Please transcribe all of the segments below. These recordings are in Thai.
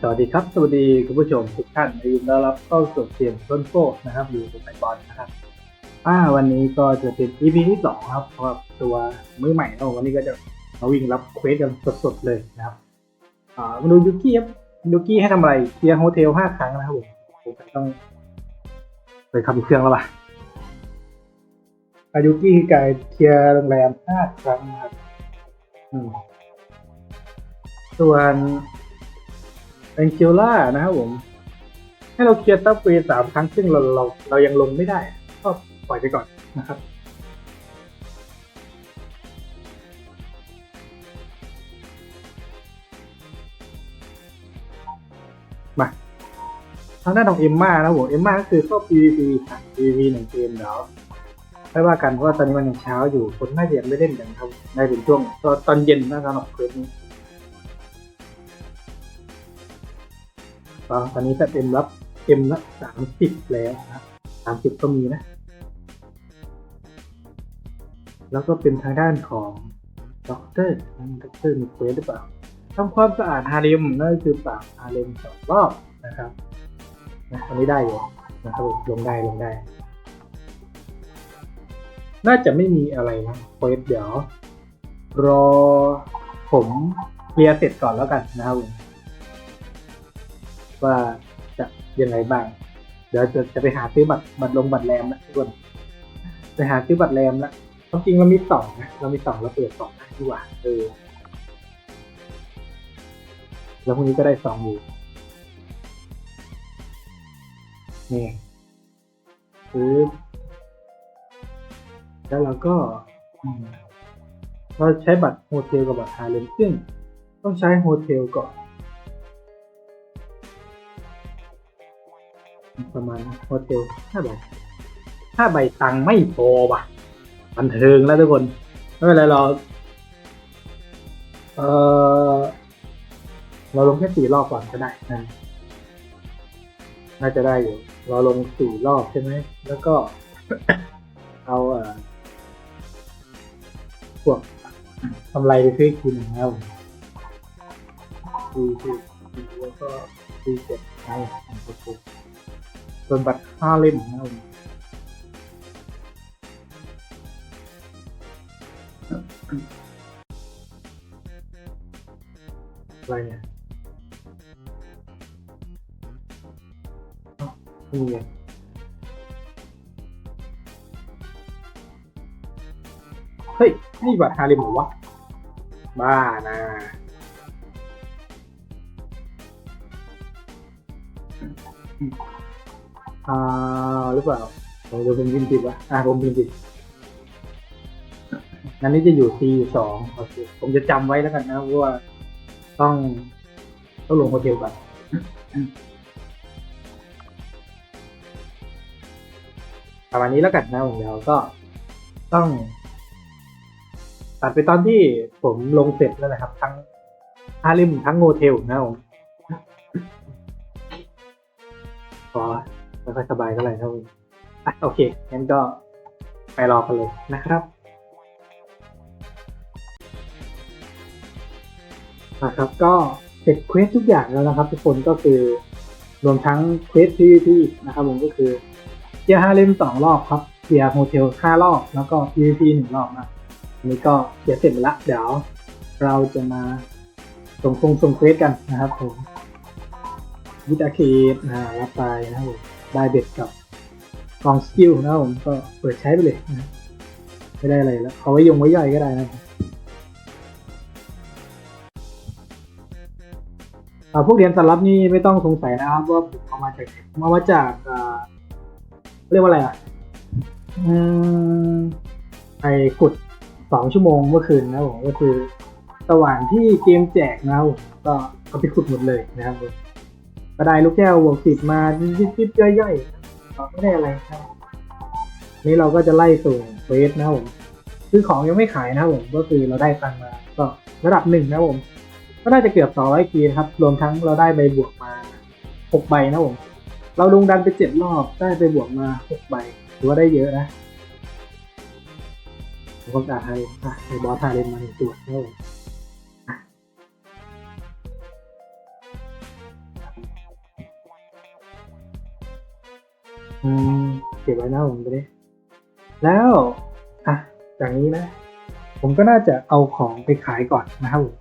สวัสดีครับ สวัสดีคุณผู้ชมทุกท่านยินดีต้อนรับเข้าสู่เกมต้นโก้นะครับอยู่กับไอบอลนะครับอ่าวันนี้ก็จะเป็น EP ที่สองครับสำหรับตัวมือใหม่นะวันนี้ก็จะมาวิ่งรับเควสกันสดๆเลยนะครับอ่ามาดูยูกี้ครับยูกี้ให้ทำอะไรเคลียร์โฮเทลห้าครั้งนะครับผมผมต้องไปทำเครื่องแล้วป่ะอายุกี้คือการเคลียร์โรงแรมห้าครั้งนะครับอืมส่วน แองเจล่านะครับผม ให้เราเคลียร์ซับเวสามครั้งซึ่งเราเราเรายังลงไม่ได้ ก็ปล่อยไปก่อนนะครับมาทางด้านของเอ็มม่านะครับผมเอ็มม่าก็คือเข้า PVP ค่ะ PVP หนึ่งเกมเดี๋ยวไม่ว่ากันเพราะว่าตอนนี้มันยังเช้าอยู่คนน่าจะยังไม่เล่นกันครับได้เป็นช่วงตอนเย็นน่าจะหนอกเควสนี้ ตอนนี้แต่เอ็มรับเอ็มละสามสิบแล้วนะสามสิบก็มีนะ แล้วก็เป็นทางด้านของด็อกเตอร์ด็อกเตอร์มีเควสหรือเปล่าทำความสะอาดฮาเร็มนั่นคือปาบฮาเร็มสองรอบนะครับนะอันนี้ได้อยู่นะครับลงได้ลงได้ น่าจะไม่มีอะไรนะเควสเดี๋ยว รอผมเคลียร์เสร็จก่อนแล้วกันนะครับ ว่าจะยังไงบ้าง เดี๋ยวจะจะไปหาซื้อบัตรบัตรลงบัตรแรมนะทุกคนไปหาซื้อบัตรแรมละความจริงเรามีสองนะเรามีสองเราเปิดสองได้ดีกว่าเออแล้วพรุ่งนี้ก็ได้สองอยู่นี่ซื้อแล้วเราก็เราใช้บัตรโฮเทลกับบัตรฮาเลมซึ่งต้องใช้โฮเทลก่อน ประมาณโฮเทลห้าใบห้าใบตังค์ไม่พอว่ะบันเทิงแล้วทุกคน ไม่เป็นไรเราเออเราลงแค่สี่รอบก่อนก็ได้นะน่าจะได้อยู่ เราลงสี่รอบใช่ไหม แล้วก็ เอาเอ่อพวกทำไรไปซื้อกินนะครับดีดีแล้วก็ดีเจ็ดใช่ครับ ส่วนบัตรห้าเล่มนะครับอะไรเนี่ยนี่ไงเฮ้ย นี่บัตรฮาร็มเหรอวะ บ้านะอ่ อ่าหรือเปล่าเดี๋ยวผมพิมพ์ผิดวะอ่าผมพิมพ์ผิดงั้นนี่จะอยู่ C สองโอเคผมจะจำไว้แล้วกันนะว่าต้องต้องลงโฮเทลก่อนประมาณนี้แล้วกันนะผมเดียวก็ต้องตัดไปตอนที่ผมลงเสร็จแล้วนะครับ ทั้งฮาริมทั้งโฮเทลนะผม ค่อยสบายเท่าไหร่นะผมอะโอเคงั้นก็ไปรอกันเลยนะครับนะครับก็เสร็จเควสทุกอย่างแล้วนะครับ ทุกคนก็คือรวมทั้งเควส PVP นะครับผมก็คือเคลียร์ฮาริมสองรอบครับเคลียร์โฮเทลห้ารอบแล้วก็ PVP หนึ่งรอบนะอันนี้ก็เดี๋ยวเสร็จไปละเดี๋ยวเราจะมาส่งคงส่งเควสกันนะครับผมวิดอาคีดนะรับไปนะครับผม ได้เบ็ดกับกองสกิลนะผมก็เปิดใช้ไปเลยนะไม่ได้อะไรแล้วเอาไว้ยงไว้ย่อยก็ได้นะครับพวกเหรียญสลับนี่ไม่ต้องสงสัยนะครับว่าผมเอามาจากมเอามาจากเรียกว่าอะไรอะอไอขุดสองชั่วโมงเมื่อคืนนะผมก็คือระว่างที่เกมแจกนะครับผมก็เอาไปขุดหมดเลยนะครับผม ก็ได้ลูกแก้วบวกสิบมายิบๆย่อยๆก็ไม่ได้อะไรครับนี่เราก็จะไล่สู่เฟสนะครับผมซื้อของยังไม่ขายนะครับผมก็คือเราได้ตังมาก็ระดับหนึ่งนะครับผมก็น่าจะเกือบสองร้อยกีนะครับ รวมทั้งเราได้ใบบวกมาหกใบนะครับผมเราลงดันไปเจ็ดรอบได้ไปบวกมาหกใบถือว่าได้เยอะนะผมก็ไทยอะในบอสทยเลนมาหนึ่งตัวโอ้ เก็บไว้นะผมไปดิแล้วอะจากนี้นะ ผมก็น่าจะเอาของไปขายก่อนนะครับผม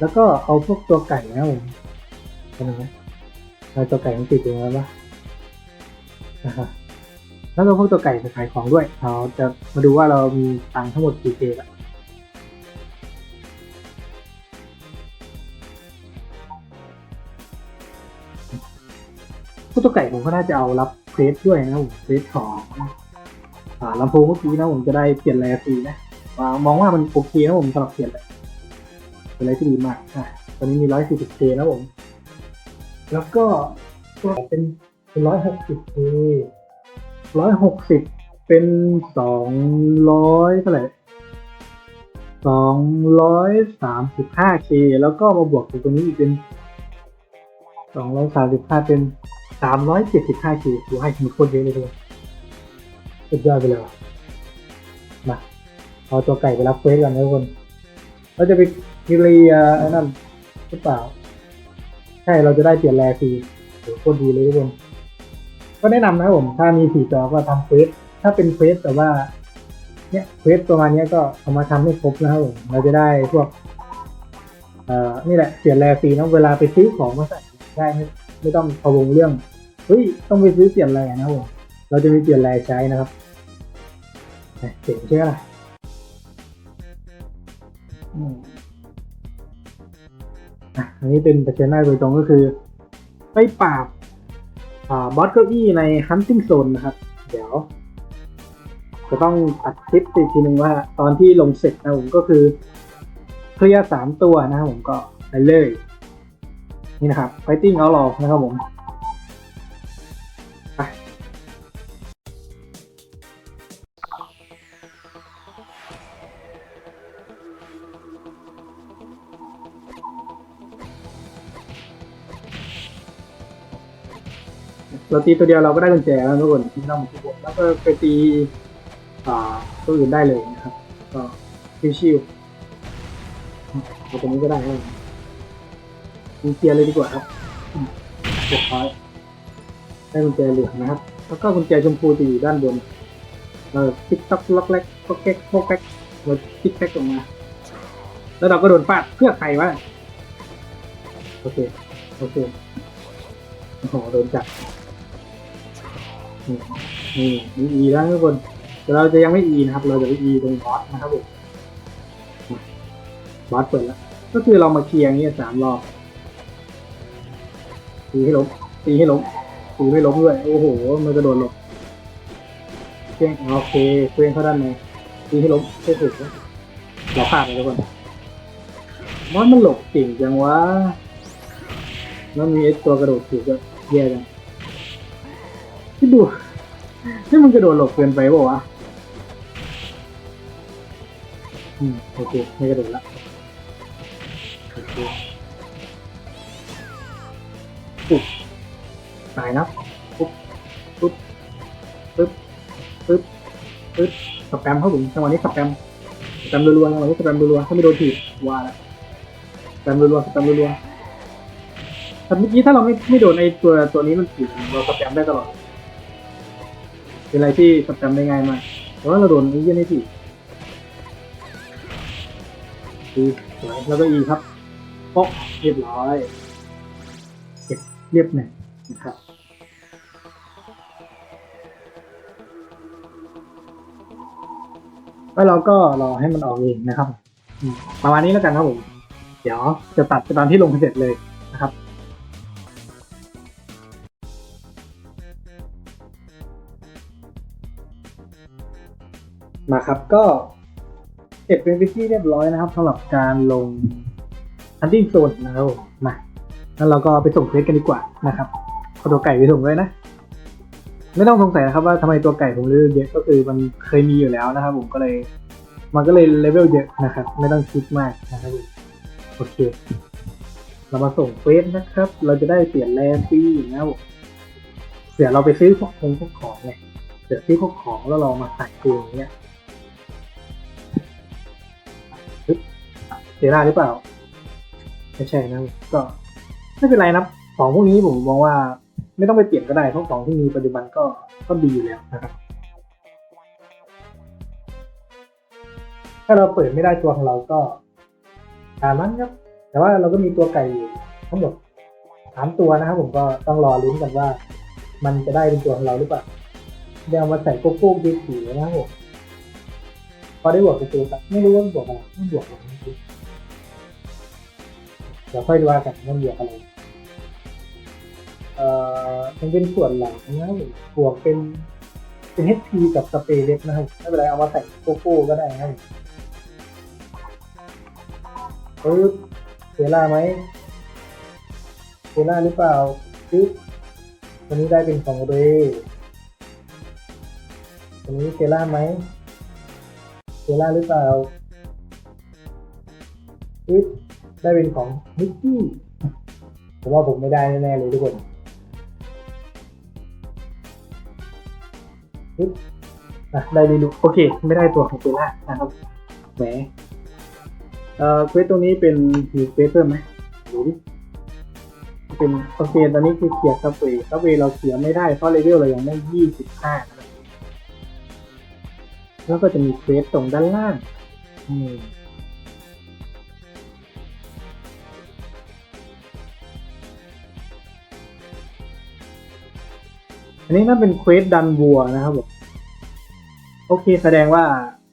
แล้วก็เอาพวกตัวไก่นะผมเป็นไงเอาตัวไก่มันติดอยู่แล้วปะนะฮะแล้วก็พวกตัวไก่ไปขายของด้วย เราจะมาดูว่าเรามีตังค์ทั้งหมดกี่เจละพวกตัวไก่ผมก็น่าจะเอารับ เควสด้วยนะผมเควสของลำโพงเมื่อกี้นะผมจะได้เปลี่ยนแรฟรีนะมองว่ามันโอเคนะผมสำหรับเปลี่ยนเลยเป็นอะไรที่ดีมากอะตอนนี้มีร้อยสี่สิบเคนะผม แล้วก็ตัวเป็นเป็นร้อยหกสิบเคร้อยหกสิบเป็นสองร้อยเท่าไหร่สองร้อยสามสิบห้าเคแล้วก็มาบวกกับตรงนี้อีกเป็นสองร้อยสามสิบห้าเป็น สามร้อยเจ็ดสิบห้าเคดูให้มันโคตรเยอะเลยทุกคนสุดยอดไปเลยมาเอาตัวไก่ไปรับเควสกันนะทุกคนเราจะไปกิเลียไอ้นั่นหรือเปล่า ใช่เราจะได้เปลี่ยนแรฟรีโหโคตรดีเลยทุกคนก็แนะนำนะผม ถ้ามีสี่จอก็ทำเควสถ้าเป็นเควสแต่ว่าเนี่ยเควสประมาณนี้ก็เอามาทำให้ครบนะครับผมเราจะได้พวกเอ่อนี่แหละเปลี่ยนแรฟรีนะเวลาไปซื้อของมาใส่ได้ ไม่ต้องพะวงเรื่องเฮ้ยต้องไปซื้อเปลี่ยนแรนะครับผมเราจะมีเปลี่ยนแรใช้นะครับเนี่ยเจ๋งใช่ไหมล่ะอืมอะอันนี้เป็นเชิญหน้าโดยตรงก็คือไปปราบอ่าบอสเก้าอี้ใน Hunting Zone นะครับ เดี๋ยว จะต้องตัดคลิปไปอีกทีนึงว่า ตอนที่ลงเสร็จนะผมก็คือเคลียร์สามตัวนะครับผมก็ไปเลย นี่นะครับ Fighting Outlaw นะครับผมเราตีตัวเดียวเราก็ได้กุญแจแล้วทุกคนที่ต้องทุกคนแล้วก็ไปตีอ่าตัวอื่นได้เลยนะครับ ก็ชิวๆเอาตรงนี้ก็ได้ครับ กียร์เลยดีกว่าครับอืมเรียบร้อยได้กุญแจเหลืองนะครับ แล้วก็กุญแจชมพูจะอยู่ด้านบนเราติ๊กต๊อกล็อกแรกก็แก๊กโป๊กแก๊กเราติ๊กแก๊กออกมา แล้วเราก็โดนฟาดเพื่อใครวะโอเคโอเคโอ้โหโดนจับนี่นี่อีแล้วทุกคนแต่เราจะยังไม่อีนะครับ เราจะไปอีตรงบอสนะครับผมบอสเปิดแล้ว ก็คือเรามาเคลียร์อย่างเงี้ยสามรอบ ตีให้ล้มตีให้ล้มตีไม่ล้มด้วย โอ้โห มันกระโดดหลบเครื่องโอเคเครื่องเข้าด้านในตีให้ล้มใช่ถูกแล้วเราพลาดเลยทุกคนบอสมันหลบเก่งจังวะแล้วมีไอตัวกระโดดถูกก็แย่จังที่ดูนี่มันกระโดดหลบเกินไปป่าวะอืมโอเคไม่กระโดดละโอเค ปุ๊บตายนะปุ๊บปุ๊บปึ๊บปึ๊บปึ๊บสแปมเข้าถึงจังหวะนี้สแปมสแปมรัวๆจังหวะนี้สแปมรัวๆถ้าไม่โดนถีบว่าละสแปมรัวๆสแปมรัวๆแต่เมื่อกี้ถ้าเราไม่ไม่โดนไอตัวตัวนี้มันถีบเราสแปมได้ตลอดเป็นอะไรที่จำได้ง่ายมากแต่ว่าเราโดนไอ้เยี่ยนี่ที่อีสวยแล้วก็อีครับโป๊ะเรียบร้อย เรียบหนึ่งนะครับแล้วเราก็รอให้มันออกเองนะครับ ประมาณนี้แล้วกันครับผม เดี๋ยวจะตัดไปตอนที่ลงเสร็จเลยนะครับมาครับก็เสร็จเป็นพิธีเรียบร้อยนะครับสำหรับการลง hunting zone นะครับผมมา แล้วเราก็ไปส่งเควสกันดีกว่านะครับเอาตัวไก่ไปส่งเลยนะ ไม่ต้องสงสัยนะครับว่าทำไมตัวไก่ผมเลือกเยอะก็คือมันเคยมีอยู่แล้วนะครับ ผมก็เลย มันก็เลยเลเวลเยอะนะครับ ไม่ต้องคิดมากนะครับผมโอเค เรามาส่งเควสนะครับ เราจะได้เปลี่ยนแลนฟรีนะครับผมเดี๋ยวเราไปซื้อพวกของพวกของเนี่ยเดี๋ยวซื้อพวกของแล้วเรามาใส่ตัวอย่างเงี้ยเสียได้หรือเปล่า ไม่ใช่นะก็ ไม่เป็นไรนะของพวกนี้ผมมองว่า ไม่ต้องไปเปลี่ยนก็ได้เพราะของที่มีปัจจุบันก็ก็ดีอยู่แล้วนะครับ ถ้าเราเปิดไม่ได้ตัวของเราก็ตามนั้นครับ แต่ว่าเราก็มีตัวไก่อยู่ทั้งหมดสามตัวนะครับผมก็ต้องรอลุ้นกันว่า มันจะได้เป็นตัวของเราหรือเปล่าเดี๋ยวมาใส่โกโก้ดีสีนะครับผมพอได้บวกป็นตัวสักไม่รู้ว่าบวกอะไรไม่บวกอะไรเดี๋ยวค่อยดูว่ากันว่ามันบวกอะไร เอ่อมันเป็นส่วนหลังนะบวกเป็นเป็น HP กับสเปรย์เล็กนะครับไม่เป็นไรเอามาใส่โกโก้ก็ได้นะครับผมปึ๊บเสียล่าไหมเสียล่าหรือเปล่าปึ๊บวันนี้ได้เป็นของเรย์วันนี้เซล่าไหมเซล่าหรือเปล่าปึ๊บได้เป็นของนิกกี้ผมว่าผมไม่ได้แน่ๆเลยทุกคน ได้ดีลูโอเค ไม่ได้ตัวของเปล่านะครับแหมเอ่อเควสตรงนี้เป็นมีเควสเพิ่มไหมดูดิเป็นโอเคตอนนี้คือเขียร์ซับเวย์ซับเวย์เราเขียร์ไม่ได้เพราะเลเวลเรายังไม่ยี่สิบห้านะครับแล้วก็จะมีเควสตรงด้านล่างอืม อันนี้น่าเป็นเควสดันวัวนะครับผมโอเคแสดงว่า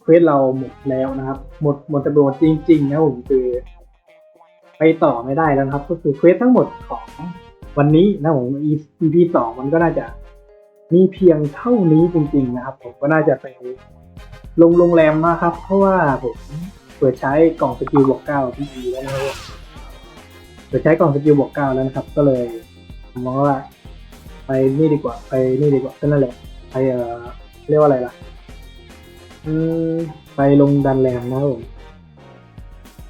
เควสเราหมดแล้วนะครับ หมดหมดจำนวนจริง ๆ นะผมคือ ไปต่อไม่ได้แล้วครับ ก็คือเควสทั้งหมดของวันนี้นะผม EP สองมันก็น่าจะมีเพียงเท่านี้จริง ๆ นะครับ ผมก็น่าจะไปลงโรงแรมนะครับ เพราะว่าผมเปิดใช้กล่องสกิลบวกเก้าที่ดีแล้วนะครับเปิดใช้กล่องสกิลบวกเก้าแล้วนะครับ ก็เลยมองว่า ไปนี่ดีกว่า ไปนี่ดีกว่าก็นั่นแหละ ไปเอ่อเรียกว่าอะไรล่ะ อืมไปลงดันแรงนะครับผม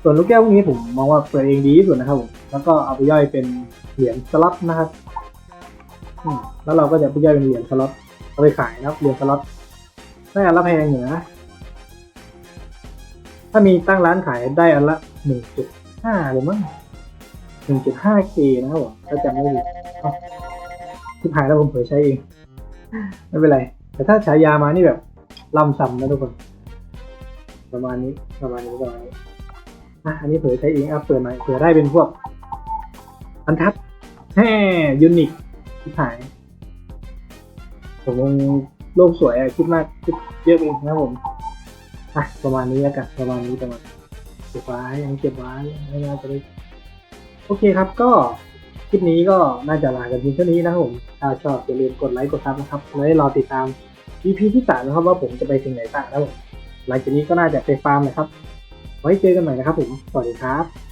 ส่วนลูกแก้วพวกนี้ผมมองว่าเปิดเองดีที่สุดนะครับผม แล้วก็เอาไปย่อยเป็นเหรียญสล็อตนะครับแล้วเราก็จะไปย่อยเป็นเหรียญสล็อตเอาไปขายนะครับเหรียญสล็อตได้อันละแพงอยู่นะ ถ้ามีตั้งร้านขายได้อันละหนึ่งจุดห้าเลยมั้งหนึ่งจุดห้าเคนะครับผมถ้าจำไม่ผิด เอ้าที่หายแล้วผมเผยใช้เอง ไม่เป็นไร แต่ถ้าฉายามานี่แบบล่ำซ้ำนะทุกคน ประมาณนี้ประมาณนี้ประมาณนี้อะอันนี้เผยใช้เองอะเปิดหน่อยเผื่อได้เป็นพวกอันทับแฮ่ยูนิคที่หาย ผมคงโลกสวยอะคิดมากคิดเยอะเองนะครับผมอะประมาณนี้แล้วกันประมาณนี้ประมาณเก็บไว้ยังเก็บไว้ไม่น่าจะได้โอเคครับก็ คลิปนี้ก็น่าจะลากันเพียงเท่านี้นะครับผม ถ้าชอบอย่าลืมกดไลค์กดซับนะครับแล้วรอติดตาม EP ที่สามนะครับว่าผมจะไปถึงไหนต่างนะครับผมหลังจากนี้ก็น่าจะไปฟาร์มนะครับ ไว้เจอกันใหม่นะครับผม สวัสดีครับ